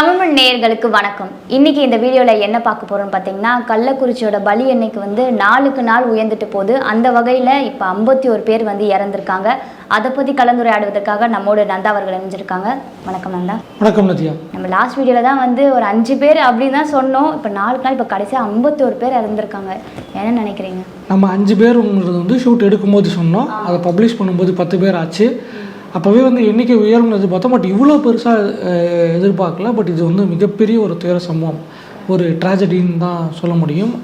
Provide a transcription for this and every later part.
தமிழ் நேயர்களுக்கு வணக்கம். இன்னைக்கு இந்த வீடியோவில் என்ன பார்க்க போறோம்னு பார்த்தீங்கன்னா கள்ளக்குறிச்சியோட பலி எண்ணிக்கை வந்து நாளுக்கு நாள் உயர்ந்துட்டு போகுது. அந்த வகையில் இப்போ ஐம்பத்தி ஒரு பேர் வந்து இறந்துருக்காங்க. அதை பற்றி கலந்துரையாடுவதற்காக நம்மோட நந்தா அவர்கள் இணைஞ்சிருக்காங்க. வணக்கம் நந்தா. வணக்கம் நதியா நம்ம லாஸ்ட் வீடியோவில் தான் வந்து ஒரு அஞ்சு பேர் அப்படின்னு தான் சொன்னோம். இப்போ நாளுக்கு நாள் இப்போ கடைசியாக ஐம்பத்தி ஒரு பேர் இறந்துருக்காங்க. என்ன நினைக்கிறீங்க? நம்ம அஞ்சு பேருங்கிறது வந்து ஷூட் எடுக்கும்போது சொன்னோம். அதை பப்ளிஷ் பண்ணும்போது பத்து பேர் ஆச்சு. அப்போவே வந்து எண்ணிக்கை உயரும்னு பார்த்தோம். பட் இவ்வளோ பெருசாக எதிர்பார்க்கல. பட் இது வந்து மிகப்பெரிய ஒரு துயர சம்பவம். ஒரு ட்ராஜடின்னு தான் சொல்ல முடியும்.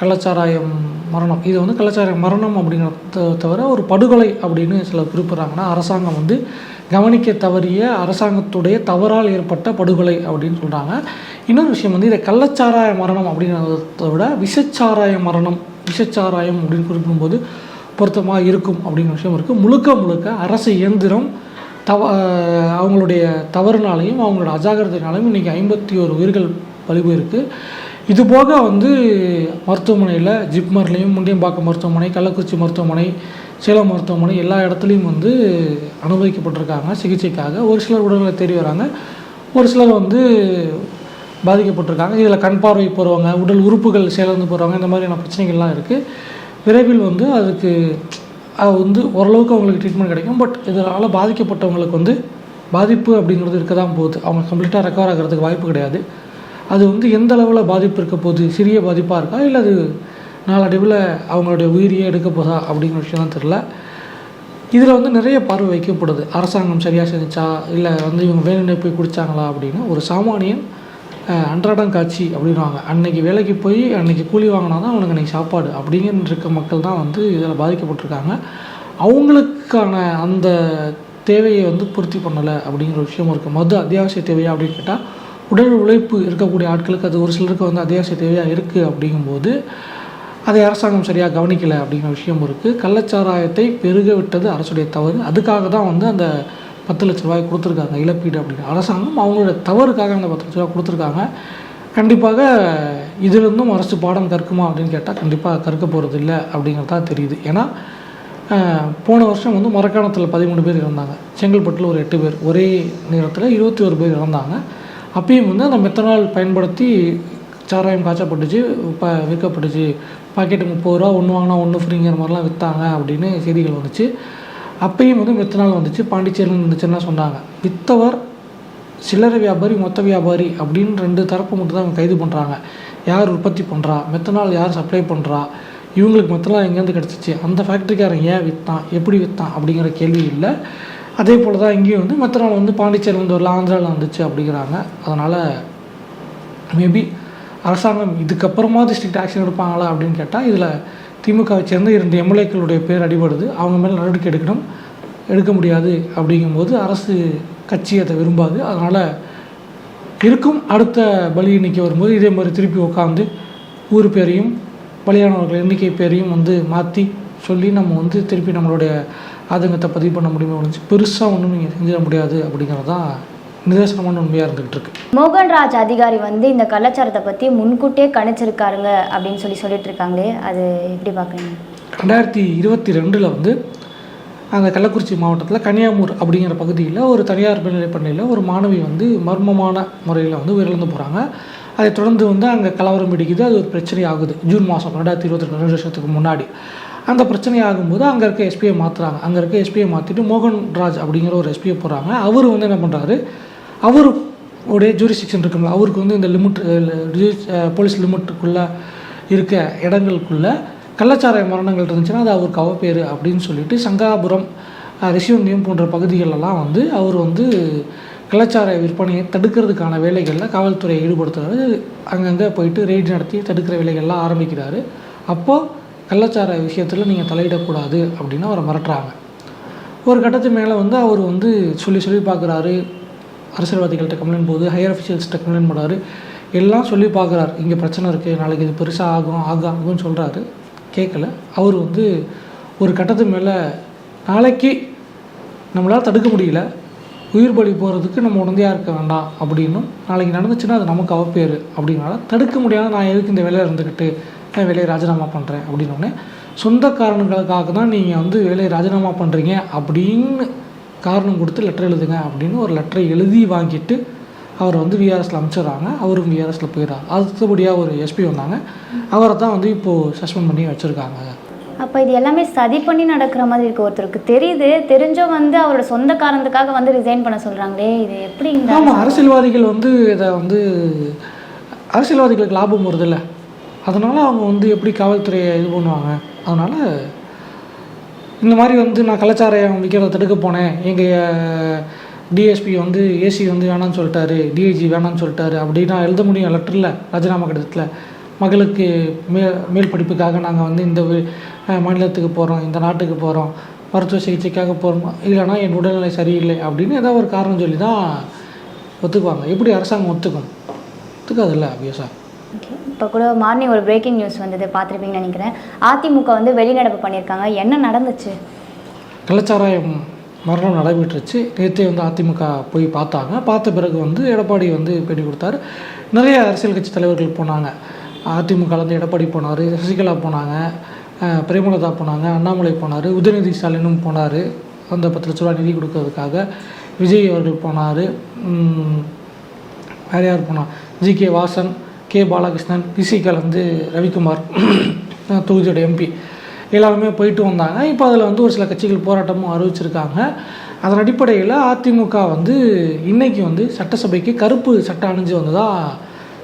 கள்ளச்சாராயம் மரணம். இது வந்து கள்ளச்சாராயம் மரணம் அப்படிங்கிறத தவிர ஒரு படுகொலை அப்படின்னு சில குறிப்பிட்றாங்கன்னா அரசாங்கம் வந்து கவனிக்க தவறிய அரசாங்கத்துடைய தவறால் ஏற்பட்ட படுகொலை அப்படின்னு சொல்கிறாங்க இன்னொரு விஷயம் வந்து இதை கள்ளச்சாராய மரணம் அப்படிங்கிறத விட விஷச்சாராய மரணம் விஷச்சாராயம் அப்படின்னு குறிப்பிடும்போது பொருத்தமாக இருக்கும் அப்படிங்கிற விஷயம் இருக்குது முழுக்க முழுக்க அரசு இயந்திரம் தவ அவங்களுடைய தவறுனாலையும் அவங்களோட அஜாகிரதையினாலையும் இன்றைக்கி ஐம்பத்தி ஒரு உயிர்கள் பலி போயிருக்கு. இது போக வந்து மருத்துவமனையில் ஜிப்மர்லேயும் முண்டியம்பாக்கம் மருத்துவமனை கள்ளக்குறிச்சி மருத்துவமனை சேலம் மருத்துவமனை எல்லா இடத்துலையும் வந்து அனுமதிக்கப்பட்டிருக்காங்க சிகிச்சைக்காக. ஒரு சிலர் உடல்நிலை தேடி வராங்க. ஒரு சிலர் வந்து பாதிக்கப்பட்டிருக்காங்க. இதில் கண் பார்வை போகிறவங்க உடல் உறுப்புகள் சேலந்து போகிறவங்க இந்த மாதிரியான பிரச்சனைகள்லாம் இருக்குது விரைவில் வந்து அதுக்கு வந்து ஓரளவுக்கு அவங்களுக்கு ட்ரீட்மெண்ட் கிடைக்கும். பட் இதனால் பாதிக்கப்பட்டவங்களுக்கு வந்து பாதிப்பு அப்படிங்கிறது இருக்க தான் போகுது. அவங்க கம்ப்ளீட்டாக ரெக்கவர் ஆகிறதுக்கு வாய்ப்பு கிடையாது. அது வந்து எந்த அளவில் பாதிப்பு இருக்க போகுது? சிறிய பாதிப்பாக இருக்கா? இல்லை அது நாளடைவில் அவங்களுடைய உயிரியே எடுக்க போதா அப்படிங்கிற விஷயம் தான் தெரில இதில் வந்து நிறைய பார்வை வைக்கப்படுது. அரசாங்கம் சரியாக செஞ்சா இல்லை வந்து இவங்க வேணும்னே போய் குடித்தாங்களா அப்படின்னு ஒரு சாமானியன் அன்றாடம் காட்சி அப்படின்வாங்க அன்னைக்கு வேலைக்கு போய் அன்னைக்கு கூலி வாங்கினா தான் அவனுக்கு அன்றைக்கி சாப்பாடு. அப்படிங்கிற இருக்க மக்கள் தான் வந்து இதில் பாதிக்கப்பட்டிருக்காங்க. அவங்களுக்கான அந்த தேவையை வந்து பூர்த்தி பண்ணலை அப்படிங்கிற விஷயமும் இருக்குது மது அத்தியாவசிய தேவையா அப்படின்னு கேட்டால் உடல் உழைப்பு இருக்கக்கூடிய ஆட்களுக்கு அது ஒரு சிலருக்கு வந்து அத்தியாவசிய தேவையாக இருக்குது அப்படிங்கும்போது அதை அரசாங்கம் சரியாக கவனிக்கலை அப்படிங்கிற விஷயம் இருக்குது கள்ளச்சாராயத்தை பெருக விட்டது அரசுடைய தவறு. அதுக்காக தான் வந்து அந்த பத்து லட்ச ரூபாய் கொடுத்துருக்காங்க இழப்பீடு அப்படின்னு. அரசாங்கம் அவங்களோட தவறுக்காக அந்த பத்து லட்ச ரூபாய் கொடுத்துருக்காங்க. கண்டிப்பாக இதிலிருந்தும் அரசு பாடம் கற்குமா அப்படின்னு கேட்டால் கண்டிப்பாக கற்க போகிறது இல்லை அப்படிங்கிறது தான் தெரியுது. ஏன்னா போன வருஷம் வந்து மரக்காணத்தில் பதிமூணு பேர் இறந்தாங்க. செங்கல்பட்டில் ஒரு எட்டு பேர். ஒரே நேரத்தில் இருபத்தி ஒரு பேர் இறந்தாங்க. அப்பயும் வந்து அந்த மெத்தனால் பயன்படுத்தி சாராயம் காய்ச்சப்பட்டுச்சு இப்போ விற்கப்பட்டுச்சு. பாக்கெட்டு முப்பது ரூபா ஒன்று வாங்கினா ஒன்று ஃப்ரீங்கிற மாதிரிலாம் விற்றாங்க அப்படின்னு செய்திகள் வந்துச்சு. அப்பயும் வந்து மெத்தனால் வந்துச்சு பாண்டிச்சேரியில் வந்துச்சுன்னா சொன்னாங்க. வித்தவர் சில்லறை வியாபாரி மொத்த வியாபாரி அப்படின்னு ரெண்டு தரப்பு மட்டும் தான் அவங்க கைது பண்ணுறாங்க யார் உற்பத்தி பண்ணுறா மெத்தனால் யார் சப்ளை பண்ணுறா இவங்களுக்கு மெத்தனால் எங்கேருந்து கிடச்சிச்சு? அந்த ஃபேக்ட்ரிக்காரன் ஏன் விற்றான் எப்படி விற்றான் அப்படிங்கிற கேள்வி இல்லை. அதே போல் தான் இங்கேயும் வந்து மெத்தனால் வந்து பாண்டிச்சேரியில் வந்து வரல ஆந்திராவில் வந்துச்சு அப்படிங்கிறாங்க. அதனால் மேபி அரசாங்கம் இதுக்கப்புறமா ஸ்ட்ரிக்ட் ஆக்ஷன் எடுப்பாங்களா அப்படின்னு கேட்டால் இதில் திமுகவை சேர்ந்த இரண்டு எம்எல்ஏக்களுடைய பேர் அடிபடுது. அவங்க மேலே நடவடிக்கை எடுக்கணும். எடுக்க முடியாது அப்படிங்கும்போது அரசு கட்சி அதை விரும்பாது. அதனால் இருக்கும் அடுத்த பலி எண்ணிக்கை வரும்போது இதே மாதிரி திருப்பி உட்காந்து ஊர் பேரையும் பலியானவர்கள் எண்ணிக்கை பேரையும் வந்து மாற்றி சொல்லி நம்ம வந்து திருப்பி நம்மளுடைய ஆதங்கத்தை பதிவு பண்ண முடியுமே ஒழிஞ்சு பெருசாக ஒன்றும் நீங்கள் செஞ்சிட முடியாது அப்படிங்கிறது தான் நிதர்சனமான உண்மையாக இருந்துகிட்டு இருக்கு. மோகன்ராஜ் அதிகாரி வந்து இந்த கள்ளச்சாரத்தை பற்றி முன்கூட்டியே கணிச்சிருக்காருங்க அப்படின்னு சொல்லி சொல்லிட்டு இருக்காங்களே அது எப்படி பார்க்குறீங்க? ரெண்டாயிரத்தி இருபத்தி ரெண்டில் வந்து அந்த கள்ளக்குறிச்சி மாவட்டத்தில் கன்னியாமூர் அப்படிங்கிற பகுதியில் ஒரு தனியார் மேல்நிலைப் பள்ளியில் ஒரு மாணவி வந்து மர்மமான முறையில் வந்து உயிரிழந்து போகிறாங்க அதை தொடர்ந்து வந்து அங்கே கலவரம் பிடிக்குது அது ஒரு பிரச்சனை ஆகுது. ஜூன் மாதம் ரெண்டாயிரத்தி இருபத்தி ரெண்டு வருஷத்துக்கு முன்னாடி. அந்த பிரச்சனை ஆகும்போது அங்கே இருக்க எஸ்பியை மாற்றுறாங்க அங்கே இருக்க எஸ்பியை மாற்றிட்டு மோகன்ராஜ் அப்படிங்கிற ஒரு எஸ்பியை போடுறாங்க. அவர் வந்து என்ன பண்ணுறாரு அவர் உடைய ஜூரிஸ்டிக்ஷன் இருக்கும்ல அவருக்கு வந்து இந்த லிமிட் போலீஸ் லிமிட்டுக்குள்ளே இருக்க இடங்களுக்குள்ள கள்ளச்சாராய மரணங்கள் இருந்துச்சுன்னா அது அவருக்கு அவப்பேர் அப்படின்னு சொல்லிட்டு சங்காபுரம் ரிஷிவந்தியம் போன்ற பகுதிகளெல்லாம் வந்து அவர் வந்து கள்ளச்சாராய விற்பனையை தடுக்கிறதுக்கான வேலைகளில் காவல்துறையை ஈடுபடுத்துறாரு. அங்கங்கே போயிட்டு ரெய்டு நடத்தி தடுக்கிற வேலைகள்லாம் ஆரம்பிக்கிறாரு. அப்போது கள்ளச்சார விஷயத்தில் நீங்கள் தலையிடக்கூடாது அப்படின்னு அவரை மிரட்டுறாங்க. ஒரு கட்டத்து மேலே வந்து அவர் வந்து சொல்லி சொல்லி பார்க்குறாரு. அரசியல்வாதிகள்கிட்ட கம்ப்ளைண்ட் போகுது ஹையர் அஃபிஷியல்ஸ்கிட்ட கம்ப்ளைண்ட் பண்ணுறாரு எல்லாம் சொல்லி பார்க்குறாரு. இங்கே பிரச்சனை இருக்குது நாளைக்கு இது பெருசாக ஆகும் ஆகும் ஆகும்னு சொல்கிறாரு கேட்கல அவர் வந்து ஒரு கட்டத்து மேலே நாளைக்கு நம்மளால் தடுக்க முடியல. உயிர் பலி போகிறதுக்கு நம்ம உடந்தையாக இருக்க வேண்டாம் அப்படின்னும் நாளைக்கு நடந்துச்சுன்னா அது நமக்கு அவப்பேர் அப்படின்னால தடுக்க முடியாத நான் எதுக்கு இந்த வேலையில் இருந்துக்கிட்டு நான் வேலையை ராஜினாமா பண்ணுறேன் அப்படின்னோடனே சொந்த காரணங்களுக்காக தான் நீங்கள் வந்து வேலையை ராஜினாமா பண்ணுறீங்க அப்படின்னு காரணம் கொடுத்து லெட்டர் எழுதுங்க அப்படின்னு ஒரு லெட்டரை எழுதி வாங்கிட்டு அவர் வந்து விஆர்எஸில் அமைச்சிடுறாங்க. அவரும் விஆர்எஸில் போயிடுறாங்க அடுத்தபடியாக ஒரு எஸ்பி வந்தாங்க. அவரை தான் வந்து இப்போது சஸ்பெண்ட் பண்ணி வச்சுருக்காங்க. அப்போ இது எல்லாமே சதி பண்ணி நடக்கிற மாதிரி இருக்கு. ஒருத்தருக்கு தெரியுது. தெரிஞ்சும் வந்து அவரோட சொந்த காரணத்துக்காக வந்து ரிசைன் பண்ண சொல்றாங்களே. இது எப்படி ஆமாம் அரசியல்வாதிகள் வந்து இதை வந்து அரசியல்வாதிகளுக்கு லாபம் வருதுல்ல. அதனால் அவங்க வந்து எப்படி காவல்துறையை இது பண்ணுவாங்க? அதனால் இந்த மாதிரி வந்து நான் கலாச்சாரம் விற்கிறத தடுக்க போனேன். எங்கள் டிஎஸ்பி வந்து ஏசி வந்து வேணாம்னு சொல்லிட்டாரு. டிஐஜி வேணான்னு சொல்லிட்டாரு. அப்படின்னா எழுத முடியும் லெட்டரில் ராஜினாமா கடிதத்தில். மகளுக்கு மே மேல் படிப்புக்காக நாங்கள் வந்து இந்த மாநிலத்துக்கு போகிறோம் இந்த நாட்டுக்கு போகிறோம் மருத்துவ சிகிச்சைக்காக போகிறோம் இல்லைனா என் உடல்நிலை சரியில்லை அப்படின்னு ஏதாவது ஒரு காரணம் சொல்லி தான் ஒத்துக்குவாங்க. எப்படி அரசாங்கம் ஒத்துக்கும்? ஒத்துக்காதுல்ல அபியஸாக இப்போ கூட மார்னிங் ஒரு பிரேக்கிங் நியூஸ் வந்தது பார்த்துருப்பீங்கன்னு நினைக்கிறேன். அதிமுக வந்து வெளிநடப்பு பண்ணியிருக்காங்க. என்ன நடந்துச்சு? கள்ளச்சாராயம் மரணம் நடைபெற்றுச்சு. நேற்றே வந்து அதிமுக போய் பார்த்தாங்க. பார்த்த பிறகு வந்து எடப்பாடி வந்து பேட்டி கொடுத்தாரு. நிறைய அரசியல் கட்சி தலைவர்கள் போனாங்க. அதிமுகலேருந்து எடப்பாடி போனார் சசிகலா போனாங்க பிரேமலதா போனாங்க அண்ணாமலை போனார் உதயநிதி ஸ்டாலினும் போனார். அந்த பத்து லட்ச ரூபா நிதி கொடுக்கறதுக்காக விஜய் அவர்கள் போனார். வேறு யார் போனார் G K Vasan K Balakrishnan physical வந்து ரவிக்குமார் தொகுதியோட எம்பி எல்லாருமே போயிட்டு வந்தாங்க. இப்போ அதில் வந்து ஒரு சில கட்சிகள் போராட்டமும் அறிவிச்சிருக்காங்க. அதன் அடிப்படையில் அதிமுக வந்து இன்றைக்கி வந்து சட்டசபைக்கு கருப்பு சட்டம் அணிஞ்சு வந்ததா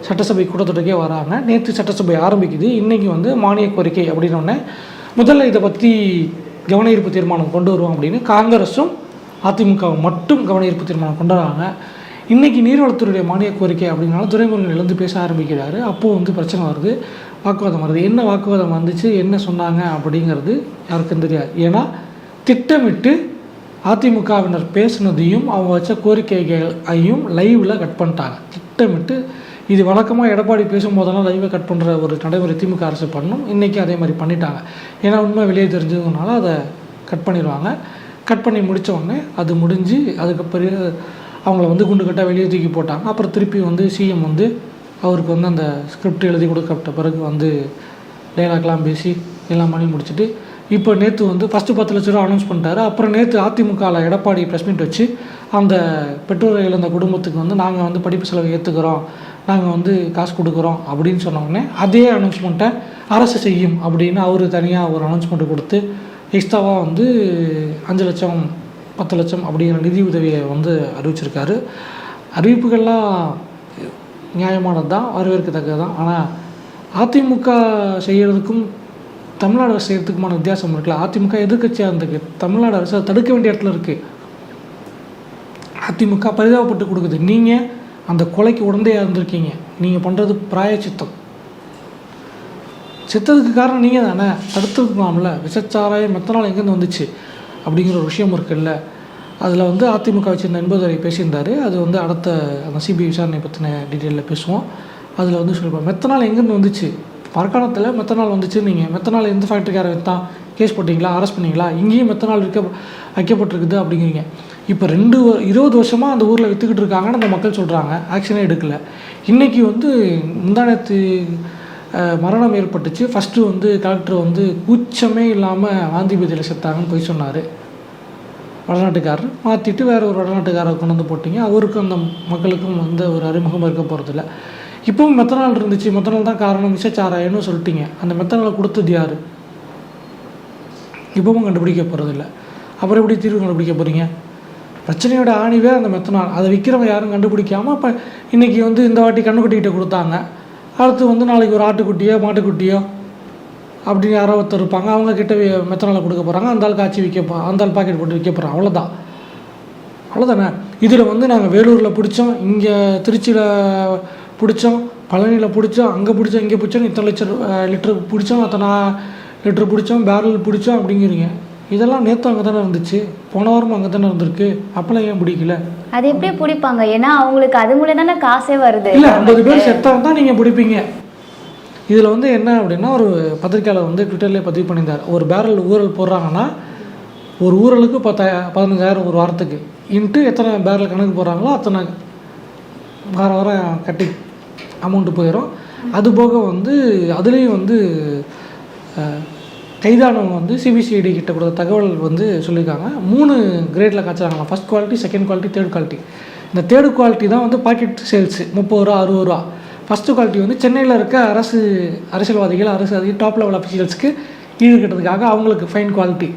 சட்டசபை கூட்டத்தொடருக்கே வராங்க. நேற்று சட்டசபை ஆரம்பிக்குது. இன்றைக்கி வந்து மானிய கோரிக்கை அப்படின்னோடனே முதல்ல இதை பற்றி கவன ஈர்ப்பு தீர்மானம் கொண்டு வருவோம் அப்படின்னு காங்கிரஸும் அதிமுக மட்டும் கவன ஈர்ப்பு தீர்மானம் கொண்டு வராங்க. இன்றைக்கி நீர்வளத்துறையுடைய மானிய கோரிக்கை அப்படின்னாலும் துறைமுருகன் எழுந்து பேச ஆரம்பிக்கிறாரு. அப்போது வந்து பிரச்சனை வருது. வாக்குவாதம் வருது. என்ன வாக்குவாதம் வந்துச்சு? என்ன சொன்னாங்க? அப்படிங்கிறது யாருக்கும் தெரியாது. ஏன்னா திட்டமிட்டு அதிமுகவினர் பேசுனதையும் அவங்க வச்ச கோரிக்கைகளையும் லைவில் கட் பண்ணிட்டாங்க. திட்டமிட்டு இது வழக்கமாக எடப்பாடி பேசும்போதெல்லாம் லைவை கட் பண்ணுற ஒரு நடைமுறை திமுக அரசு பண்ணும். இன்றைக்கி அதே மாதிரி பண்ணிட்டாங்க. ஏன்னா உண்மை வெளியே தெரிஞ்சதுனால அதை கட் பண்ணிடுவாங்க. கட் பண்ணி முடித்த உடனே அது முடிஞ்சு அதுக்கு பிறகு அவங்கள வந்து குண்டு கட்டாக வெளியே தூக்கி போட்டாங்க. அப்புறம் திருப்பி வந்து சிஎம் வந்து அவருக்கு வந்து அந்த ஸ்கிரிப்ட் எழுதி கொடுக்கப்பட்ட பிறகு வந்து டைலாக்லாம் பேசி எல்லாம் பண்ணி முடிச்சுட்டு இப்போ நேற்று வந்து ஃபஸ்ட்டு பத்து லட்ச ரூபா அனௌன்ஸ் பண்ணிட்டாரு. அப்புறம் நேற்று அதிமுகவில் எடப்பாடி ப்ரெஸ் மீட் வச்சு அந்த பெற்றோரை இழந்த குடும்பத்துக்கு வந்து நாங்கள் வந்து படிப்பு செலவு ஏற்றுக்கிறோம் நாங்கள் வந்து காசு கொடுக்குறோம் அப்படின்னு சொன்னோடனே அதே அனௌன்ஸ்மெண்ட்டை அரசு செய்யும் அப்படின்னு அவர் தனியாக ஒரு அனௌன்ஸ்மெண்ட் கொடுத்து எக்ஸ்ட்ராவாக வந்து அஞ்சு லட்சம் பத்து லட்சம் அப்படிங்கிற நிதி உதவியை வந்து அறிவிச்சிருக்காரு. அறிவிப்புகள்லாம் நியாயமானது தான் வரவேற்கத்தக்கது தான் ஆனால் அதிமுக செய்கிறதுக்கும் தமிழ்நாடு அரசு செய்கிறதுக்குமான வித்தியாசம் இருக்குல்ல. அதிமுக எதிர்கட்சியாக இருந்திருக்கு. தமிழ்நாடு அரசு அதை தடுக்க வேண்டிய இடத்துல இருக்குது அதிமுக பரிதாபப்பட்டு கொடுக்குது. நீங்கள் அந்த கொலைக்கு உடந்தையாக இருந்திருக்கீங்க. நீங்கள் பண்ணுறது பிராயச்சித்தம். சித்தத்துக்கு காரணம் நீங்கள் தானே தடுத்துருக்கலாம்ல விஷச்சாராயம் மெத்தனால் எங்கேருந்து வந்துச்சு? அப்படிங்கிற ஒரு விஷயம் இருக்குல்ல. அதில் வந்து அதிமுக வச்சிருந்த என்பதுரை பேசியிருந்தார். அது வந்து அடுத்த அந்த சிபிஐ விசாரணை பற்றின டீட்டெயிலில் பேசுவோம். அதில் வந்து சொல்லிப்போம் மெத்தனால் எங்கேருந்து வந்துச்சு? மரக்காணத்தில் மெத்தனால் வந்துச்சு நீங்கள் மெத்தனால் எந்த ஃபேக்ட்ரிக்கார வித்தான்? கேஸ் போட்டிங்களா? அரெஸ்ட் பண்ணீங்களா? இங்கேயும் மெத்தனால் விற்க வைக்கப்பட்டிருக்குது அப்படிங்கிறீங்க. இப்போ ரெண்டு இருபது வருஷமாக அந்த ஊரில் விற்றுக்கிட்டு இருக்காங்கன்னு அந்த மக்கள் சொல்கிறாங்க ஆக்ஷனே எடுக்கல. இன்றைக்கி வந்து முந்தானத்து மரணம் ஏற்பட்டுச்சு. ஃபஸ்ட்டு வந்து கலெக்டர் வந்து கூச்சமே இல்லாமல் வாந்திபதியில் செத்தாங்கன்னு போய் சொன்னார். வடநாட்டுக்காரர். மாற்றிட்டு வேறு ஒரு வடநாட்டுக்காரரை கொண்டு வந்து போட்டிங்க. அவருக்கும் அந்த மக்களுக்கும் வந்து ஒரு அறிமுகம் இருக்க போகிறதில்ல இப்பவும் மெத்தனால் இருந்துச்சு. மெத்தனால் தான் காரணம். விஷச்சாராயம்னு சொல்லிட்டீங்க. அந்த மெத்தனாலை கொடுத்தது யார்? இப்பவும் கண்டுபிடிக்க போகிறதில்ல அப்புறம் எப்படி தீர்வு கண்டுபிடிக்க போகிறீங்க பிரச்சனையோட ஆணிவே அந்த மெத்தனால் அதை விற்கிறவங்க யாரும் கண்டுபிடிக்காமல் இப்போ இன்றைக்கி வந்து இந்த வாட்டி கண்ணுக்குட்டிக்கிட்ட கொடுத்தாங்க. அடுத்து வந்து நாளைக்கு ஒரு ஆட்டுக்குட்டியோ மாட்டுக்குட்டியோ அப்படின்னு யாரோ ஒருத்தர் இருப்பாங்க. அவங்க கிட்ட மெத்தனால் கொடுக்க போகிறாங்க அந்த ஆள் காய்ச்சி விற்க போ அந்த ஆள் பாக்கெட் போட்டு விற்க போகிறோம் அவ்வளோதான் அவ்வளோதானே இதில் வந்து நாங்கள் வேலூரில் பிடிச்சோம். இங்கே திருச்சியில் பிடிச்சோம். பழனியில் பிடிச்சோம். அங்கே பிடிச்சோம். இங்கே பிடிச்சோம். இத்தனை லிட்டர் லிட்டர் பிடிச்சோம். அத்தனை லிட்டர் பிடிச்சோம். பேரல் பிடிச்சோம் அப்படிங்கிறீங்க. இதெல்லாம் நேற்று அங்கே தானே இருந்துச்சு. போன வாரம் அங்கே தானே இருந்திருக்கு. அப்போல்லாம் ஏன் பிடிக்கல? அது எப்படி பிடிப்பாங்க. ஏன்னா அவங்களுக்கு அது மூலம் தானே காசே வருது. இல்லை ஐம்பது பேர் செத்தா தான் நீங்கள் பிடிப்பீங்க. இதில் வந்து என்ன அப்படின்னா ஒரு பத்திரிக்கையாளர் வந்து ட்விட்டர்லேயே பதிவு பண்ணியிருந்தார். ஒரு பேரல் ஊரல் போடுறாங்கன்னா ஒரு ஊரலுக்கு பத்தாய பதினஞ்சாயிரம் ஒரு வாரத்துக்கு. இன்ட்டு எத்தனை பேரல் கணக்கு போடுறாங்களோ அத்தனை வார வாரம் கட்டி அமௌண்ட்டு போயிடும் அது போக வந்து அதுலேயும் வந்து கைதானவங்க வந்து சிபிசிஐடி கிட்ட கொடுத்த தகவல் வந்து சொல்லியிருக்காங்க. மூணு கிரேடில் காய்ச்சாங்களாம் first quality second quality third quality இந்த தேர்டு குவாலிட்டி தான் வந்து பாக்கெட் சேல்ஸு முப்பது ரூபா அறுபது ரூபா. ஃபஸ்ட்டு குவாலிட்டி வந்து சென்னையில் இருக்க அரசு அரசியல்வாதிகள் அரசு அதிக டாப் லெவல் அஃபிஷியல்ஸ்க்கு ஈடுகட்டுறதுக்காக அவங்களுக்கு ஃபைன் குவாலிட்டி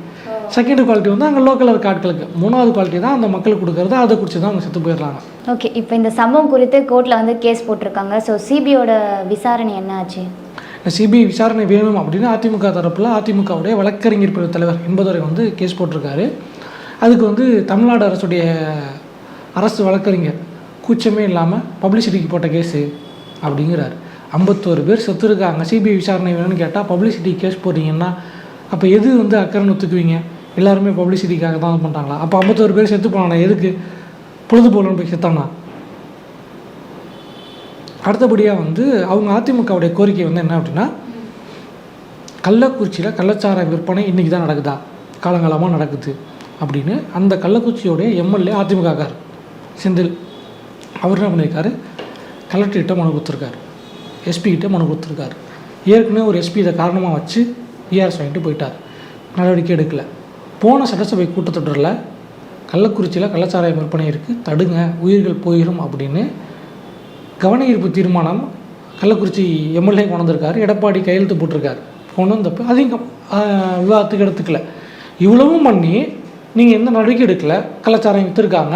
செகண்ட் குவாலிட்டி வந்து அங்கே லோக்கலில் இருக்க ஆட்களுக்கு. மூணாவது குவாலிட்டி தான் அந்த மக்களுக்கு கொடுக்குறது. அதை குறித்து தான் அவங்க செத்து போயிடுறாங்க. ஓகே இப்போ இந்த சம்பவம் குறித்து கோர்ட்டில் வந்து கேஸ் போட்டிருக்காங்க. ஸோ சிபியோட விசாரணை என்ன ஆச்சு? சிபிஐ விசாரணை வேணும் அப்படின்னு அதிமுக தரப்பில் அதிமுகவுடைய வழக்கறிஞர் பிரிவு தலைவர் என்பதுவரை வந்து கேஸ் போட்டிருக்காரு. அதுக்கு வந்து தமிழ்நாடு அரசுடைய அரசு வழக்கறிஞர் கூச்சமே இல்லாமல் பப்ளிசிட்டிக்கு போட்ட கேஸு அப்படிங்கிறாரு. ஐம்பத்தோரு பேர் செத்துருக்காங்க. சிபிஐ விசாரணை வேணும்னு கேட்டால் பப்ளிசிட்டி கேஸ் போடுறீங்கன்னா அப்போ எது வந்து அக்கறை ஒத்துக்குவீங்க? எல்லாருமே பப்ளிசிட்டிக்காக தான் பண்ணுறாங்களா அப்போ ஐம்பத்தோரு பேர் செத்து போனானா எதுக்கு? பொழுதுபோலன்னு போய் செத்தானா அடுத்தபடியாக வந்து அவங்க அதிமுகவுடைய கோரிக்கை வந்து என்ன அப்படின்னா கள்ளக்குறிச்சியில் கள்ளச்சார விற்பனை இன்றைக்கி தான் நடக்குதா? காலங்காலமாக நடக்குது. அப்படின்னு அந்த கள்ளக்குறிச்சியோடைய எம்எல்ஏ அதிமுகக்கார் செந்தில் அவர் என்ன பண்ணியிருக்காரு? கலெக்டர்கிட்ட மனு கொடுத்துருக்காரு. எஸ்பிகிட்ட மனு கொடுத்துருக்காரு. ஏற்கனவே ஒரு எஸ்பி இதை காரணமாக வச்சு பிஆர்எஸ் வாங்கிட்டு போயிட்டார். நடவடிக்கை எடுக்கலை. போன சட்டசபை கூட்டத்தொடரில் கள்ளக்குறிச்சியில் கள்ளச்சாராய விற்பனை இருக்குது தடுங்க உயிர்கள் போயிடும் அப்படின்னு கவன ஈர்ப்பு தீர்மானம் கள்ளக்குறிச்சி எம்எல்ஏ கொண்டு வந்திருக்காரு எடப்பாடி கையெழுத்து போட்டிருக்காரு. கொண்டு வந்தப்போ அதையும் விவாதத்துக்கு எடுத்துக்கல. இவ்வளவும் பண்ணி நீங்கள் எந்த நடவடிக்கை எடுக்கல? கலாச்சாரம் விற்றுருக்காங்க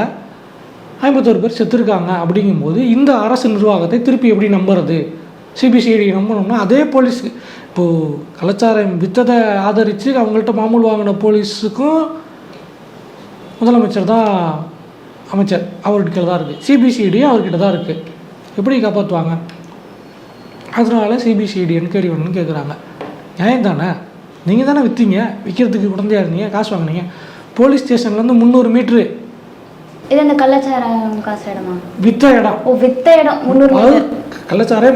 ஐம்பத்தோரு பேர் செத்துருக்காங்க அப்படிங்கும்போது இந்த அரசு நிர்வாகத்தை திருப்பி எப்படி நம்புறது? சிபிசிஐடி நம்பணும்னா அதே போலீஸ் இப்போது கலாச்சாரம் விற்றதை ஆதரித்து அவங்கள்ட்ட மாமூல் வாங்கின போலீஸுக்கும் முதலமைச்சர் தான் அமைச்சர். அவர்கிட்ட தான் இருக்குது சிபிசிஐடியும் அவர்கிட்ட தான் இருக்குது எப்படி காப்பாற்றுவாங்க அதனால சிபிசிஐடி என்கொயரி வேணும்னு கேட்குறாங்க நியாயம் தானே நீங்கள் தானே விற்றீங்க விற்கிறதுக்கு உடந்தையாக இருந்தீங்க? காசு வாங்குனீங்க. போலீஸ் ஸ்டேஷன்லேருந்து முந்நூறு மீட்ரு. இது அந்த கள்ளச்சாராயம் காசு இடமா? ஓ வித்த இடம். முந்நூறு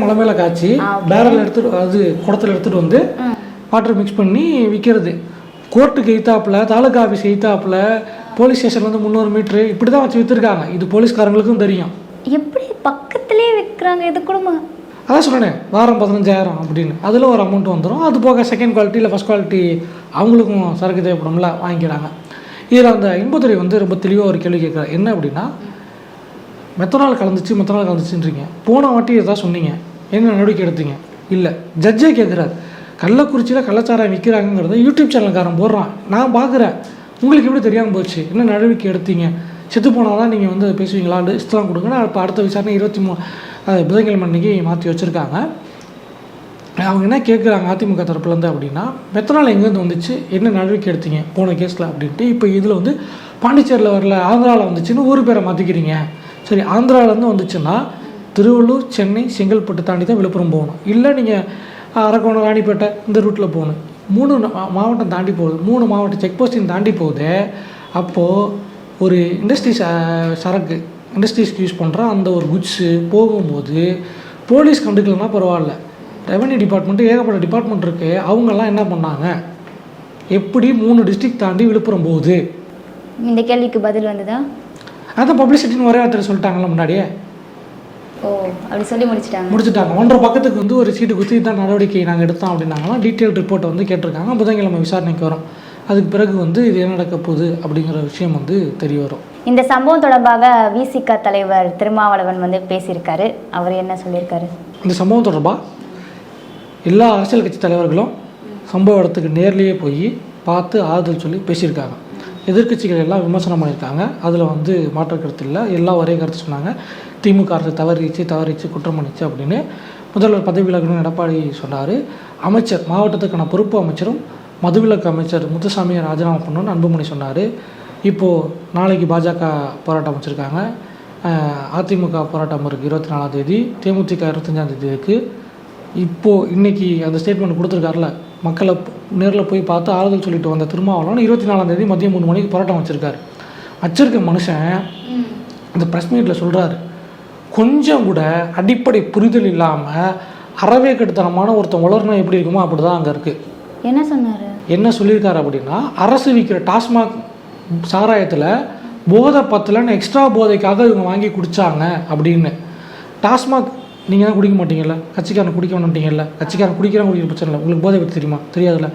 மலை மேலே காய்ச்சி. பேரல் எடுத்துட்டு அது குடத்தில் எடுத்துகிட்டு வந்து வாட்டர் மிக்ஸ் பண்ணி விற்கிறது கோர்ட்டுக்கு எய்த்தாப்புல தாலுகா ஆஃபீஸ் எய்த்தாப்புல போலீஸ் ஸ்டேஷன்லேருந்து முந்நூறு மீட்ரு. இப்படி தான் வச்சு விற்றுருக்காங்க இது போலீஸ்காரங்களுக்கும் தெரியும். எப்படி பக்கத்துலேயே விற்கிறாங்க இது கூட அதான் சொன்னேன் வாரம் பதினஞ்சாயிரம் அப்படின்னு. அதில் ஒரு அமௌண்ட் வந்துடும் அது போக செகண்ட் குவாலிட்டி இல்லை ஃபஸ்ட் குவாலிட்டி அவங்களுக்கும் சரக்கு தேவைப்படும்ல வாங்கிக்கிறாங்க. இதில் அந்த இன்பத்துறை வந்து ரொம்ப தெளிவாக ஒரு கேள்வி கேட்குறாரு. என்ன அப்படின்னா மெத்தனால் கலந்துச்சு மெத்தனால் கலந்துச்சுன்றீங்க. போன வாட்டி எதாவது சொன்னீங்க. என்ன நடவடிக்கை எடுத்தீங்க? இல்லை ஜட்ஜே கேட்குறாரு கள்ளக்குறிச்சியில் கள்ளச்சாராயம் விற்கிறாங்கிறத யூடியூப் சேனல்காரன் போடுறான். நான் பார்க்குறேன் உங்களுக்கு எப்படி தெரியாமல் போச்சு? என்ன நடவடிக்கை எடுத்தீங்க? செத்து போனால் தான் நீங்கள் வந்து பேசுவீங்களா லிஸ்ட்லாம் கொடுங்கன்னா இப்போ அடுத்த விசாரணை இருபத்தி மூணு புதன்கிழமை அன்னைக்கு மாற்றி வச்சுருக்காங்க. அவங்க என்ன கேட்குறாங்க அதிமுக தரப்புலேருந்து அப்படின்னா மெத்தனால் எங்கேருந்து வந்துச்சு? என்ன நடவடிக்கை எடுத்தீங்க? போன கேஸில் அப்படின்ட்டு இப்போ இதில் வந்து பாண்டிச்சேரியில் வரல ஆந்திராவில் வந்துச்சுன்னு ஊர் பேரை மாற்றிக்கிறீங்க சரி ஆந்திராவிலேருந்து வந்துச்சுன்னா திருவள்ளூர் சென்னை செங்கல்பட்டு தாண்டி தான் விழுப்புரம் போகணும். இல்லை நீங்கள் அரக்கோணம் ராணிப்பேட்டை இந்த ரூட்டில் போகணும். மூணு மாவட்டம் தாண்டி போகுது. மூணு மாவட்டம் செக் போஸ்டிங் தாண்டி போகுது. அப்போது ஒரு இண்டஸ்ட்ரி சரக்கு இண்டஸ்ட்ரீஸ்க்கு யூஸ் பண்ணுற அந்த ஒரு குட்ஸு போகும்போது போலீஸ் கண்டுக்கலன்னா பரவாயில்ல. ரெவன்யூ டிபார்ட்மெண்ட்டு ஏகப்பட்ட டிபார்ட்மெண்ட் இருக்குது அவங்கெல்லாம் என்ன பண்ணாங்க? எப்படி மூணு டிஸ்ட்ரிக்ட் தாண்டி விழுப்புரம் போகுது? இந்த கேள்விக்கு பதில் வந்ததா? அதான் பப்ளிசிட்டின்னு ஒரே வார்த்தை சொல்லிட்டாங்களா முன்னாடியே. ஓ அப்படி சொல்லி முடிச்சிட்டாங்க. முடிச்சுட்டாங்க. ஒன்றரை பக்கத்துக்கு வந்து ஒரு சீட்டு குத்தி தான் நடவடிக்கை நாங்கள் எடுத்தோம் அப்படின்னாங்கன்னா டீட்டெயில் ரிப்போர்ட்டை வந்து கேட்டிருக்காங்க. புதன்கிழமை விசாரணைக்கு வரும். அதுக்கு பிறகு வந்து இது என்ன நடக்க போகுது அப்படிங்கிற விஷயம் வந்து தெரிய வரும். இந்த சம்பவம் தொடர்பாக விசிக தலைவர் திருமாவளவன் வந்து பேசியிருக்காரு. அவர் என்ன சொல்லியிருக்காரு? இந்த சம்பவம் தொடர்பாக எல்லா அரசியல் கட்சி தலைவர்களும் சம்பவ இடத்துக்கு நேர்லேயே போய் பார்த்து ஆறுதல் சொல்லி பேசியிருக்காங்க. எதிர்க்கட்சிகள் எல்லாம் விமர்சனம் பண்ணியிருக்காங்க. அதில் வந்து மாற்று கருத்து இல்லை. எல்லாம் ஒரே கருத்து சொன்னாங்க. திமுக அரசு தவறிச்சு தவறிச்சு குற்றம் பண்ணிச்சு அப்படின்னு முதல்வர் பதவி விலகணும்னு எடப்பாடி சொன்னார். அமைச்சர் மாவட்டத்துக்கான பொறுப்பு அமைச்சரும் மதுவிலக்கு அமைச்சர் முத்துசாமியை ராஜினாமா பண்ணணும்னு அன்புமணி சொன்னார். இப்போது நாளைக்கு பாஜக போராட்டம் வச்சுருக்காங்க அதிமுக போராட்டம் இருக்குது இருபத்தி நாலாம் தேதி தேமுதிக இருபத்தஞ்சாம் தேதி இருக்குது இப்போது இன்னைக்கு அந்த ஸ்டேட்மெண்ட் கொடுத்துருக்காருல மக்களை நேரில் போய் பார்த்து ஆறுதல் சொல்லிட்டு வந்த திருமாவளவன் இருபத்தி நாலாம் தேதி மதியம் மூணு மணிக்கு போராட்டம் வச்சுருக்காரு வச்சிருக்க மனுஷன் இந்த ப்ரெஸ் மீட்டில் சொல்கிறாரு கொஞ்சம் கூட அடிப்படை புரிதல் இல்லாமல் அறவே கட்டுத்தனமான ஒருத்தன் வளரணும் எப்படி இருக்குமோ அப்படி தான் அங்கே இருக்குது என்ன சொன்னார்? என்ன சொல்லியிருக்காரு அப்படின்னா அரசு விற்கிற டாஸ்மாக் சாராயத்தில் போதை பத்தலன்னு எக்ஸ்ட்ரா போதைக்காக இவங்க வாங்கி குடித்தாங்க அப்படின்னு. டாஸ்மாக் நீங்கள் தான் குடிக்க மாட்டீங்கல்ல? கட்சிக்காரன் குடிக்க மாட்டீங்கல்ல? கட்சிக்காரன் குடிக்கிறான் குடிக்கிற பிரச்சனை இல்லை. உங்களுக்கு போதை பற்றி தெரியுமா? தெரியாதுல்ல.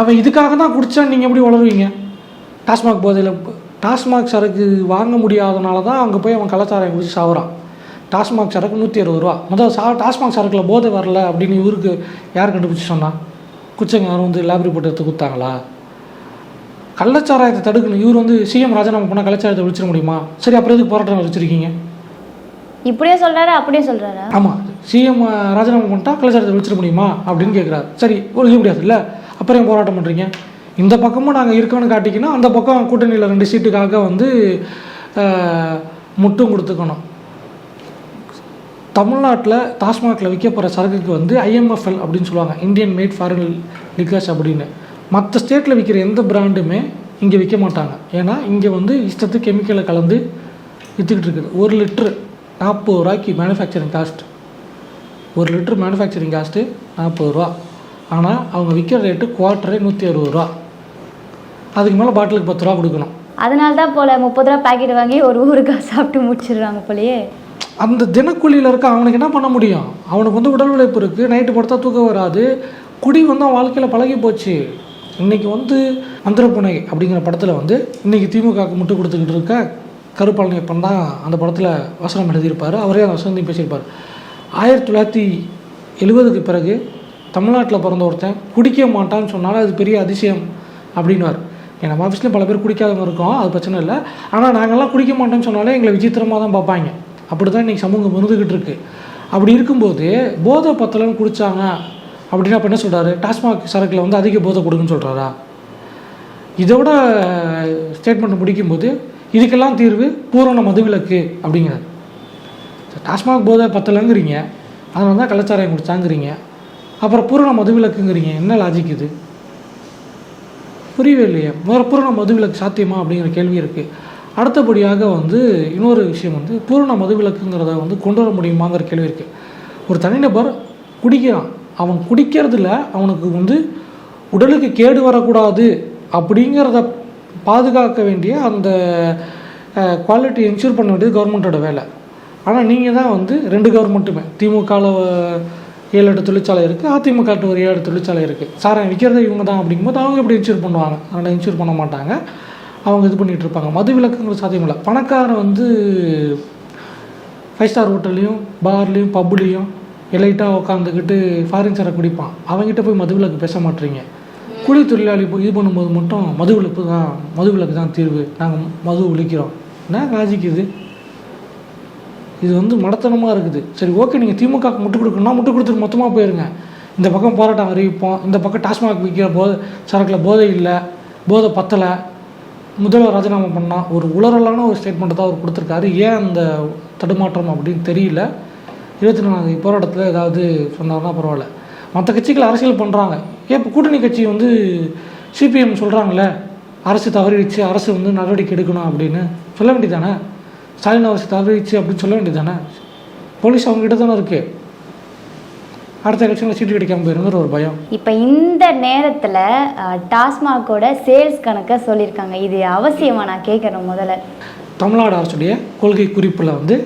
அவன் இதுக்காக தான் குடித்தான் நீங்கள் எப்படி வளருவீங்க? டாஸ்மாக் போதையில் டாஸ்மாக் சரக்கு வாங்க முடியாதனால தான் அங்கே போய் அவன் கலாச்சாரம் குடிச்சு சாகுறான் டாஸ்மாக் சரக்கு நூற்றி அறுபது ரூபா. முதல் சா டாஸ்மாக் சரக்கில் போதை வரல அப்படின்னு இவருக்கு யார் கண்டுபிடிச்சி சொன்னான் குச்சங்க யாரும் வந்து லேப் ரிப்போர்ட் எடுத்து கொடுத்தாங்களா? கள்ளச்சாராயத்தை தடுக்கணும். இவர் வந்து சிஎம் ராஜினாமா பண்ணால் கள்ளச்சாராயத்தை விழிச்சிட முடியுமா? சரி அப்புறம் எதுக்கு போராட்டம் வச்சுருக்கீங்க? இப்படியே சொல்றாரு? அப்படியே சொல்றாரா? ஆமாம் சிஎம் ராஜினாமா பண்ணிட்டா கலாச்சாரத்தை விழிச்சிட முடியுமா? அப்படின்னு கேட்குறாரு சரி ஒழிக்க முடியாது இல்லை? அப்புறம் ஏன் போராட்டம் பண்ணுறீங்க இந்த பக்கமும் நாங்கள் இருக்கோன்னு காட்டிக்கணும் அந்த பக்கம் கூட்டணியில் ரெண்டு சீட்டுக்காக வந்து முட்டும் கொடுத்துக்கணும். தமிழ்நாட்டில் டாஸ்மாகில் விற்கப்படுற சரக்குக்கு வந்து ஐஎம்எஃப்எல் அப்படின்னு சொல்லுவாங்க. இந்தியன் மேட் ஃபாரின் லிக்கர்ஸ் அப்படின்னு. மற்ற ஸ்டேட்டில் விற்கிற எந்த பிராண்டுமே இங்கே விற்க மாட்டாங்க. ஏன்னா இங்கே வந்து இஷ்டத்துக்கு கெமிக்கலை கலந்து விற்றுக்கிட்டு இருக்குது. ஒரு லிட்ரு நாற்பது ரூபாய்க்கு மேனுஃபேக்சரிங் காஸ்ட் ஒரு லிட்ரு மேனுஃபேக்சரிங் காஸ்ட்டு நாற்பது ரூபா. ஆனால் அவங்க விற்கிற ரேட்டு குவார்ட்டரே நூற்றி அறுபது ரூபா. அதுக்கு மேலே பாட்டிலுக்கு பத்து ரூபா கொடுக்கணும். அதனால தான் போல முப்பது ரூபா பேக்கெட் வாங்கி ஒரு ஊருக்காக சாப்பிட்டு முடிச்சிடுறாங்க போலயே. அந்த தினக்கூலியில் இருக்க அவனுக்கு என்ன பண்ண முடியும்? அவனுக்கு வந்து உடல் உழைப்பு இருக்குது நைட்டு படுத்தா தூக்கம் வராது குடி வந்து அவன் வாழ்க்கையில் பழகி போச்சு. இன்றைக்கி வந்து மந்திரப்புனை அப்படிங்கிற படத்தில் வந்து இன்றைக்கி திமுகவுக்கு முட்டு கொடுத்துக்கிட்டு இருக்க கருப்பழனியப்பன் தான் அந்த படத்தில் வசனம் எழுதியிருப்பார். அவரே அந்த வசனத்தையும் பேசியிருப்பார். ஆயிரத்தி தொள்ளாயிரத்தி எழுபதுக்கு பிறகு தமிழ்நாட்டில் பிறந்த ஒருத்தன் குடிக்க மாட்டான்னு சொன்னாலும் அது பெரிய அதிசயம் அப்படின்னுவார். ஏன்னா நம்ம ஆஃபீஸ்லேயும் பல பேர் குடிக்காதவங்க இருக்கோம் அது பிரச்சனை இல்லை. ஆனால் நாங்கள்லாம் குடிக்க மாட்டோம்னு சொன்னாலே எங்களை விசித்திரமாக தான் பார்ப்பாங்க. அப்படி தான் இன்றைக்கி சமூகம் இருந்துக்கிட்டு இருக்குது அப்படி இருக்கும்போது போதை பத்தலன்னு குடித்தாங்க அப்படின்னா அப்போ என்ன சொல்கிறாரு டாஸ்மாக் சரக்கில் வந்து அதிக போதை கொடுக்குன்னு சொல்கிறாரா இதோட ஸ்டேட்மெண்ட் முடிக்கும்போது இதுக்கெல்லாம் தீர்வு பூரண மதுவிலக்கு அப்படிங்கிறார். டாஸ்மாக் போதை பத்தலைங்கிறீங்க. அதனால தான் கள்ளச்சாராயம் குடித்தாங்கிறீங்க அப்புறம் பூரண மதுவிலக்குங்கிறீங்க. என்ன லாஜிக் இது? புரியவே இல்லையே. முதல்ல பூரண மதுவிலக்கு சாத்தியமா அப்படிங்கிற கேள்வி இருக்குது அடுத்தபடியாக வந்து இன்னொரு விஷயம் வந்து பூரண மதுவிலக்குங்கிறத வந்து கொண்டு வர முடியுமாங்கிற கேள்வி இருக்குது ஒரு தனிநபர் குடிக்கிறான். அவன் குடிக்கிறதுல அவனுக்கு வந்து உடலுக்கு கேடு வரக்கூடாது அப்படிங்கிறத பாதுகாக்க வேண்டிய அந்த குவாலிட்டி என்ஷூர் பண்ண வேண்டியது கவர்மெண்ட்டோட வேலை. ஆனால் நீங்கள் தான் வந்து ரெண்டு கவர்மெண்ட்டுமே திமுகவில் ஏழு எட்டு தொழிற்சாலை இருக்குது அதிமுக ஒரு ஏழு தொழிற்சாலை இருக்குது சாராயம் விற்கிறது இவங்க தான் அப்படிங்கும்போது அவங்க எப்படி இன்சூர் பண்ணுவாங்க? அதனால் இன்சூர் பண்ண மாட்டாங்க. அவங்க இது பண்ணிகிட்டு இருப்பாங்க. மது விலக்குங்கிறது சாத்தியம் இல்லை. பணக்காரன் வந்து ஃபைவ் ஸ்டார் ஹோட்டல்லையும் பார்லேயும் பப்லேயும் எலைட்டாக உட்காந்துக்கிட்டு ஃபாரின் சாரை குடிப்பான். அவங்ககிட்ட போய் மது விலக்கு பேச மாட்டீங்க. கூலி தொழிலாளி இது பண்ணும்போது மட்டும் மது விளக்கு தான் மது விலக்கு தான் தீர்வு. நாங்கள் மது ஒழிக்கிறோம். என்ன லாஜிக் இது? இது வந்து மடத்தனமாக இருக்குது. சரி ஓகே நீங்கள் திமுகவுக்கு முட்டு கொடுக்கணும்னா முட்டு கொடுத்துட்டு மொத்தமாக போயிருங்க. இந்த பக்கம் போராட்டம் அறிவிப்போம். இந்த பக்கம் டாஸ்மாக் விற்கிற போதை சரக்கில் போதை இல்லை போதை பத்தலை. முதல்வர் ராஜினாமா பண்ணால் ஒரு உளறலான ஒரு ஸ்டேட்மெண்ட்டை தான் அவர் கொடுத்துருக்காரு. ஏன் அந்த தடுமாற்றம் அப்படின்னு தெரியல. இருபத்தி நாலாவது போராட்டத்தில் ஏதாவது சொன்னார்னா பரவாயில்ல. மற்ற கட்சிகள் அரசியல் பண்ணுறாங்க ஏன் இப்போ கூட்டணி கட்சி வந்து சிபிஎம் சொல்கிறாங்களே அரசு தவறிடுச்சு அரசு வந்து நடவடிக்கை எடுக்கணும் அப்படின்னு. சொல்ல வேண்டியதானே ஸ்டாலின் அரசு தவறிடுச்சு அப்படின்னு சொல்ல வேண்டியதானே போலீஸ் அவங்ககிட்ட தானே இருக்குது அடுத்த எலெக்ஷனில் சீட்டு கிடைக்காம போயிருங்கிற ஒரு பயம். இப்போ இந்த நேரத்தில் டாஸ்மாகோட சேல்ஸ் கணக்கை சொல்லியிருக்காங்க இது அவசியமா? நான் கேட்குறேன் முதல்ல. தமிழ்நாடு அரசுடைய கொள்கை குறிப்பில் வந்து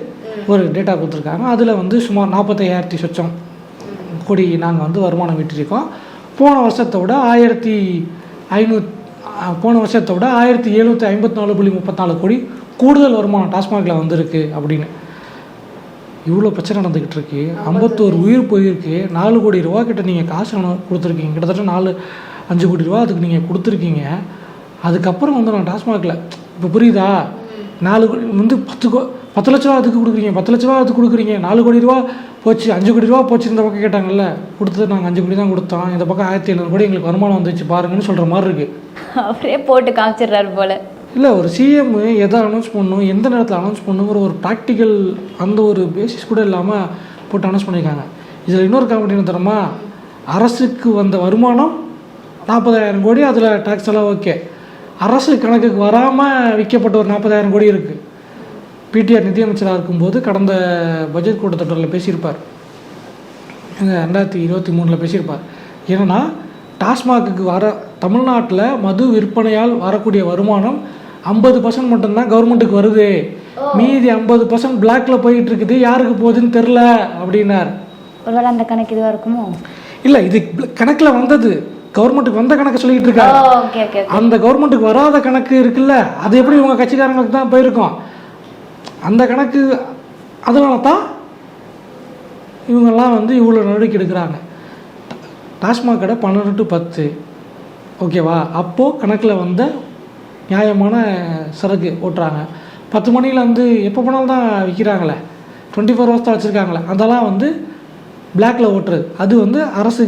ஒரு டேட்டா கொடுத்துருக்காங்க. அதில் வந்து சுமார் நாற்பத்தையாயிரத்தி சொச்சம் கோடி நாங்கள் வந்து வருமானம் ஈட்டிருக்கோம். போன வருஷத்தை விட ஆயிரத்தி ஐநூத் போன வருஷத்தை விட ஆயிரத்தி எழுநூற்றி ஐம்பத்தி நாலு புள்ளி முப்பத்தாலு கோடி கூடுதல் வருமானம் டாஸ்மாகில் வந்திருக்கு அப்படின்னு. இவ்வளோ பிரச்சனை நடந்துக்கிட்டு இருக்கு ஐம்பத்தோரு உயிர் போயிருக்கு. நாலு கோடி ரூபா கிட்ட நீங்கள் காசு கொடுத்துருக்கீங்க. கிட்டத்தட்ட நாலு அஞ்சு கோடி ரூபா அதுக்கு நீங்கள் கொடுத்துருக்கீங்க. அதுக்கப்புறம் வந்து நான் டாஸ்மாகில் இப்போ புரியுதா? நாலு கோடி வந்து பத்து கோ பத்து லட்ச ரூபா அதுக்கு கொடுக்குறீங்க. பத்து லட்ச ரூபா அதுக்கு கொடுக்குறீங்க. நாலு கோடி ரூபா போச்சு அஞ்சு கோடி ரூபா போச்சு இந்த பக்கம் கேட்டாங்கல்ல. கொடுத்தது நாங்கள் அஞ்சு கோடி தான் கொடுத்தோம். இந்த பக்கம் ஆயிரத்தி எழுநூறு கோடி எங்களுக்கு வருமானம் வந்துச்சு பாருங்கன்னு சொல்கிற மாதிரி இருக்குது அவரே போட்டு காமிச்சிடுறாரு போல். இல்லை ஒரு சிஎம் எதை அனௌன்ஸ் பண்ணணும் எந்த நேரத்தில் அனௌன்ஸ் பண்ணுங்கிற ஒரு ப்ராக்டிக்கல் அந்த ஒரு பேசிஸ் கூட இல்லாமல் போட்டு அனௌன்ஸ் பண்ணியிருக்காங்க இதில் இன்னொரு காமெடி என்ன தரமா அரசுக்கு வந்த வருமானம் நாற்பதாயிரம் கோடி அதில் டேக்ஸ் எல்லாம் ஓகே அரசு கணக்குக்கு வராமல் விற்கப்பட்ட ஒரு நாற்பதாயிரம் கோடி இருக்குது பிடிஆர் நிதியமைச்சராக இருக்கும்போது கடந்த பட்ஜெட் கூட்டத்தொடரில் பேசியிருப்பார். ரெண்டாயிரத்தி இருபத்தி மூணில் பேசியிருப்பார். என்னன்னா டாஸ்மாகுக்கு வர தமிழ்நாட்டில் மது விற்பனையால் வரக்கூடிய வருமானம் ஐம்பது பர்சன்ட் மட்டும்தான் கவர்மெண்ட்டுக்கு வருது. மீதி ஐம்பது பர்சன்ட் பிளாக்ல போயிட்டு இருக்குது யாருக்கு போகுதுன்னு தெரில அப்படின்னார். ஒருவேளை அந்த கணக்கு இதுவாக இருக்குமோ? இல்லை இது கணக்கில் வந்தது. கவர்மெண்ட்டுக்கு வந்த கணக்கு சொல்லிட்டு இருக்காங்க அந்த கவர்மெண்ட்டுக்கு வராத கணக்கு இருக்குல்ல அது எப்படி இவங்க கட்சிக்காரங்களுக்கு தான் போயிருக்கோம்? அந்த கணக்கு அதனால தான் இவங்கெல்லாம் வந்து இவ்வளோ நடவடிக்கை எடுக்கிறாங்க. டாஸ்மாக் கடை பன்னெண்டு டு பத்து. ஓகேவா? அப்போது கணக்கில் வந்த நியாயமான சரக்கு ஓட்டுறாங்க. பத்து மணியில் வந்து எப்போ போனாலும் தான் விற்கிறாங்களே. டுவெண்ட்டி ஃபோர் ஹவர்ஸ் தான் வச்சுருக்காங்களே. அதெல்லாம் வந்து பிளாக்ல ஓட்டுறது. அது வந்து அரசு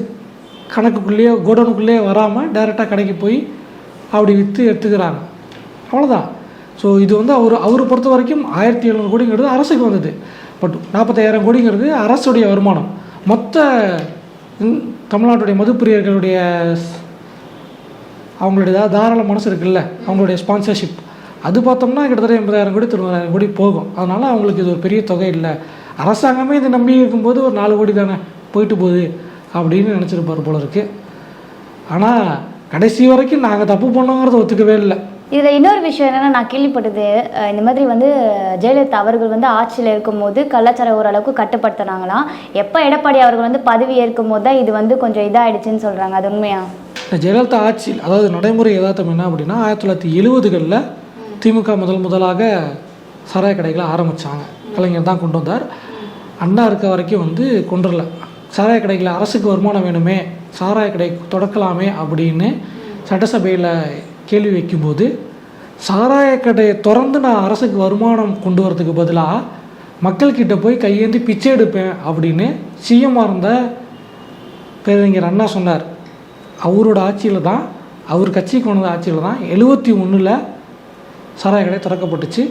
கணக்குக்குள்ளேயே கோடவுனுக்குள்ளேயே வராமல் டைரெக்டாக கடைக்கு போய் அப்படி விற்று எடுத்துக்கிறாங்க. அவ்வளோதான் ஸோ இது வந்து அவர் அவரை பொறுத்த வரைக்கும் ஆயிரத்தி எழுநூறு கோடிங்கிறது அரசுக்கு வந்தது. பட் நாற்பத்தாயிரம் கோடிங்கிறது அரசுடைய வருமானம். மொத்த தமிழ்நாட்டுடைய மதுப்பிரியர்களுடைய அவங்களுடைய ஏதாவது தாராள மனசு இருக்குல்ல அவங்களுடைய ஸ்பான்சர்ஷிப் அது பார்த்தோம்னா கிட்டத்தட்ட எண்பதாயிரம் கோடி தொண்ணூறாயிரம் கோடி போகும். அதனால் அவங்களுக்கு இது ஒரு பெரிய தொகை இல்லை. அரசாங்கமே இதை நம்பி இருக்கும்போது ஒரு நாலு கோடி தானே போயிட்டு போகுது அப்படின்னு நினச்சிருப்பார் போல இருக்குது ஆனால் கடைசி வரைக்கும் நாங்கள் தப்பு பண்ணோங்கிறத ஒத்துக்கவே இல்லை. இதில் இன்னொரு விஷயம் என்னென்னா நான் கேள்விப்பட்டது இந்த மாதிரி வந்து ஜெயலலிதா அவர்கள் வந்து ஆட்சியில் இருக்கும்போது கலாச்சாரம் ஓரளவுக்கு கட்டுப்படுத்தினாங்களாம். எப்போ எடப்பாடி அவர்கள் வந்து பதவி ஏற்கும் போது தான் இது வந்து கொஞ்சம் இதாகிடுச்சின்னு சொல்கிறாங்க அது உண்மையாக இந்த ஜெயலலிதா ஆட்சி அதாவது நடைமுறை யதார்த்தம் என்ன அப்படின்னா ஆயிரத்தி தொள்ளாயிரத்தி எழுபதுகளில் திமுக முதல் முதலாக சாராய கடைகளை ஆரம்பித்தாங்க கலைஞர் தான் கொண்டு வந்தார். அண்ணா இருக்க வரைக்கும் வந்து கொண்டு வரல சாராய கடைகளை அரசுக்கு வருமானம் வேணுமே சாராய கடை தொடக்கலாமே அப்படின்னு சட்டசபையில் கேள்வி வைக்கும்போது சாராய கடையை திறந்து நான் அரசுக்கு வருமானம் கொண்டு வரதுக்கு பதிலாக மக்கள்கிட்ட போய் கையேந்தி பிச்சை எடுப்பேன் அப்படின்னு சிஎம்மாக இருந்த பேரறிஞர் அண்ணா சொன்னார். அவரோட ஆட்சியில் தான் அவர் கட்சிக்கு வந்த ஆட்சியில் தான் எழுபத்தி ஒன்றில் சாராய கடை திறக்கப்பட்டுச்சு.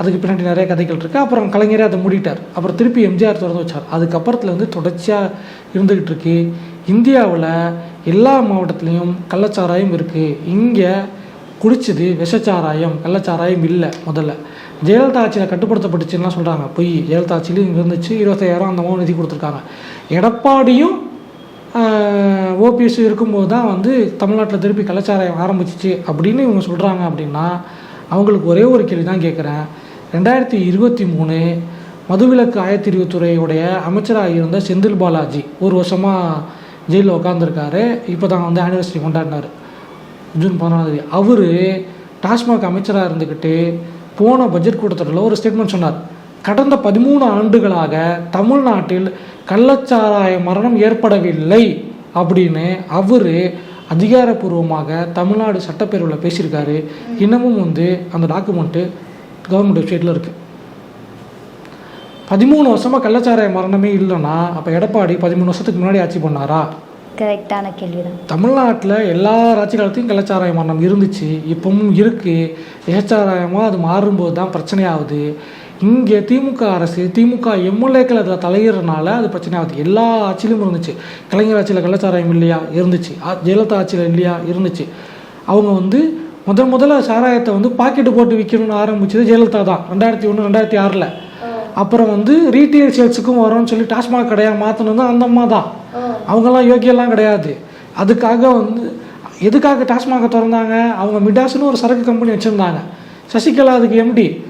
அதுக்கு பின்னாடி நிறைய கதைகள் இருக்குது அப்புறம் கலைஞரே அதை மூடிட்டார். அப்புறம் திருப்பி எம்ஜிஆர் திறந்து வச்சார். அதுக்கப்புறத்துல வந்து தொடர்ச்சியாக இருந்துக்கிட்டு இருக்கு. இந்தியாவில் எல்லா மாவட்டத்துலேயும் கள்ளச்சாராயம் இருக்குது இங்கே குடிச்சது விஷச்சாராயம் கள்ளச்சாராயம் இல்லை முதல்ல. ஜெயலலிதா ஆட்சியில் கட்டுப்படுத்தப்பட்டுச்சுன்னா சொல்கிறாங்க பொய். ஜெயலலிதா ஆட்சியிலும் இங்கே இருந்துச்சு. இருபத்தாயிரம் அந்த மாதிரி நிதி கொடுத்துருக்காங்க. எடப்பாடியும் ஓபிஎஸ் இருக்கும்போது தான் வந்து தமிழ்நாட்டில் திருப்பி கலாச்சாரம் ஆரம்பிச்சிச்சு. அப்படின்னு இவங்க சொல்கிறாங்க அப்படின்னா அவங்களுக்கு ஒரே ஒரு கேள்வி தான் கேட்குறேன் ரெண்டாயிரத்தி இருபத்தி மூணு மதுவிலக்கு ஆயத்தீர்வுத்துறையுடைய அமைச்சராக இருந்த செந்தில் பாலாஜி ஒரு வருஷமாக ஜெயிலில் உட்காந்துருக்காரு இப்போ தான் வந்து ஆனிவர்சரி கொண்டாடினார். ஜூன் பதினாலாம் தேதி. அவர் டாஸ்மாக் அமைச்சராக இருந்துக்கிட்டு போன பட்ஜெட் கூட்டத்தொடரில் ஒரு ஸ்டேட்மெண்ட் சொன்னார். கடந்த பதிமூணு ஆண்டுகளாக தமிழ்நாட்டில் கள்ளச்சாராய மரணம் ஏற்படவில்லை அப்படின்னு அவர் அதிகாரப்பூர்வமாக தமிழ்நாடு சட்டப்பேரவையில் பேசியிருக்காரு. இன்னமும் வந்து அந்த டாக்குமெண்ட்டு கவர்மெண்ட் வெப்சைட்டில் இருக்குது பதிமூணு வருஷமாக கள்ளச்சாராய மரணமே இல்லைன்னா அப்போ எடப்பாடி பதிமூணு வருஷத்துக்கு முன்னாடி ஆட்சி பண்ணாரா? கரெக்டான கேள்வி தான் தமிழ்நாட்டில் எல்லா ஆட்சி காலத்தையும் கள்ளச்சாராய மரணம் இருந்துச்சு இப்பவும் இருக்குது விஷச்சாராயமாக அது மாறும்போது தான் பிரச்சனையாகுது. இங்கே திமுக அரசு திமுக எம்எல்ஏக்கள் அதில் தலையிடுறனால அது பிரச்சனையாகுது எல்லா ஆட்சியிலும் இருந்துச்சு. கலைஞர் ஆட்சியில் கள்ளச்சாராயம் இல்லையா? இருந்துச்சு. ஆ- ஜெயலலிதா ஆட்சியில் இல்லையா? இருந்துச்சு. அவங்க வந்து முதல் முதல்ல சாராயத்தை வந்து பாக்கெட்டு போட்டு விற்கணும்னு ஆரம்பிச்சது ஜெயலலிதா தான். ரெண்டாயிரத்தி ஒன்று ரெண்டாயிரத்தி ஆறில். அப்புறம் வந்து ரீட்டெயில் சேல்ஸுக்கும் வரும்னு சொல்லி டாஸ்மாக் கடையாக மாற்றினது அந்த அம்மா தான். அவங்கெல்லாம் யோக்கியெல்லாம் கிடையாது. அதுக்காக வந்து எதுக்காக டாஸ்மாகை திறந்தாங்க? அவங்க மிடாஸ்னு ஒரு சரக்கு கம்பெனி வச்சுருந்தாங்க. சசிகலா அதுக்கு எம்டி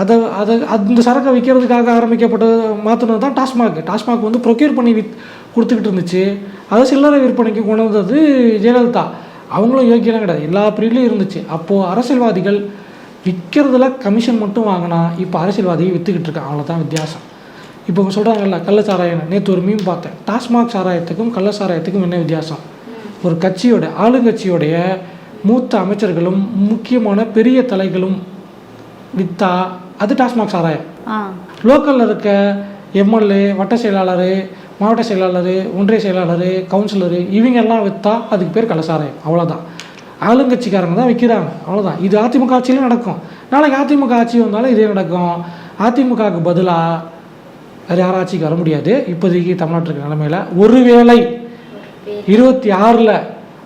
அதை அதை அந்த சரக்கை விற்கிறதுக்காக ஆரம்பிக்கப்பட்டது மாற்றினது தான் டாஸ்மாக். டாஸ்மாக் வந்து ப்ரொக்யூர் பண்ணி வித் கொடுத்துக்கிட்டு இருந்துச்சு. அதை சில்லறை விற்பனைக்கு கொண்டு வந்தது ஜெயலலிதா. அவங்களும் யோக்கியெல்லாம் கிடையாது. எல்லா பிரிவிலையும் இருந்துச்சு. அப்போது அரசியல்வாதிகள் விற்கிறதுல கமிஷன் மட்டும் வாங்கினா இப்போ அரசியல்வாதியை விற்றுக்கிட்டு இருக்காங்க அவ்வளோதான் வித்தியாசம். இப்போ சொல்கிறாங்கல்ல கள்ள சாராயம் நேற்று ஒரு மீன் பார்த்தேன். டாஸ்மாக் சாராயத்துக்கும் கள்ள சாராயத்துக்கும் என்ன வித்தியாசம்? ஒரு கட்சியோட ஆளுங்கட்சியோடைய மூத்த அமைச்சர்களும் முக்கியமான பெரிய தலைகளும் விற்றா அது டாஸ்மாக் சாராயம். லோக்கலில் இருக்க எம்எல்ஏ வட்ட செயலாளர் மாவட்ட செயலாளர் ஒன்றிய செயலாளர் கவுன்சிலரு இவங்க எல்லாம் விற்றா அதுக்கு பேர் கள்ளசாராயம் அவ்வளோதான் ஆளுங்கட்சிக்காரங்க தான் விற்கிறாங்க அவ்வளோதான் இது அதிமுக ஆட்சியிலும் நடக்கும். நாளைக்கு அதிமுக ஆட்சி வந்தாலும் இதே நடக்கும். அதிமுகவுக்கு பதிலாக வேறு யாரும் ஆட்சிக்கு வர முடியாது. இப்போதைக்கு தமிழ்நாட்டில் இருக்கிற நிலமையில ஒருவேளை இருபத்தி ஆறில்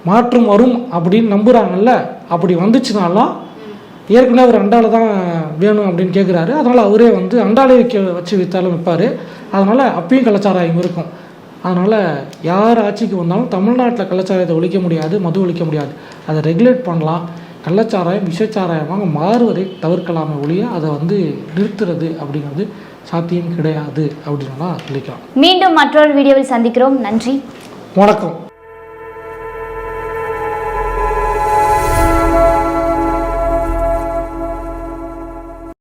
மாற்றம் வரும் அப்படின்னு நம்புகிறாங்கல்ல அப்படி வந்துச்சுனாலும் ஏற்கனவே அவர் அண்டால தான் வேணும் அப்படின்னு கேட்குறாரு அதனால் அவரே வந்து அண்டாலே விற்க வச்சு விற்றாலும் விற்பார் அதனால் அப்பயும் கலாச்சாரம் இருக்கும். அதனால் யார் ஆட்சிக்கு வந்தாலும் தமிழ்நாட்டில் கள்ளச்சாராயத்தை ஒழிக்க முடியாது மது ஒழிக்க முடியாது. அதை ரெகுலேட் பண்ணலாம். கள்ளச்சாராயம் விஷச்சாராயமாக மாறுவதை தவிர்க்கலாமே ஒழிய அதை வந்து நிறுத்துறது அப்படிங்கிறது சாத்தியம் கிடையாது அப்படின்னு சொல்லிக்கலாம் மீண்டும் மற்றொரு வீடியோவில் சந்திக்கிறோம். நன்றி. வணக்கம்.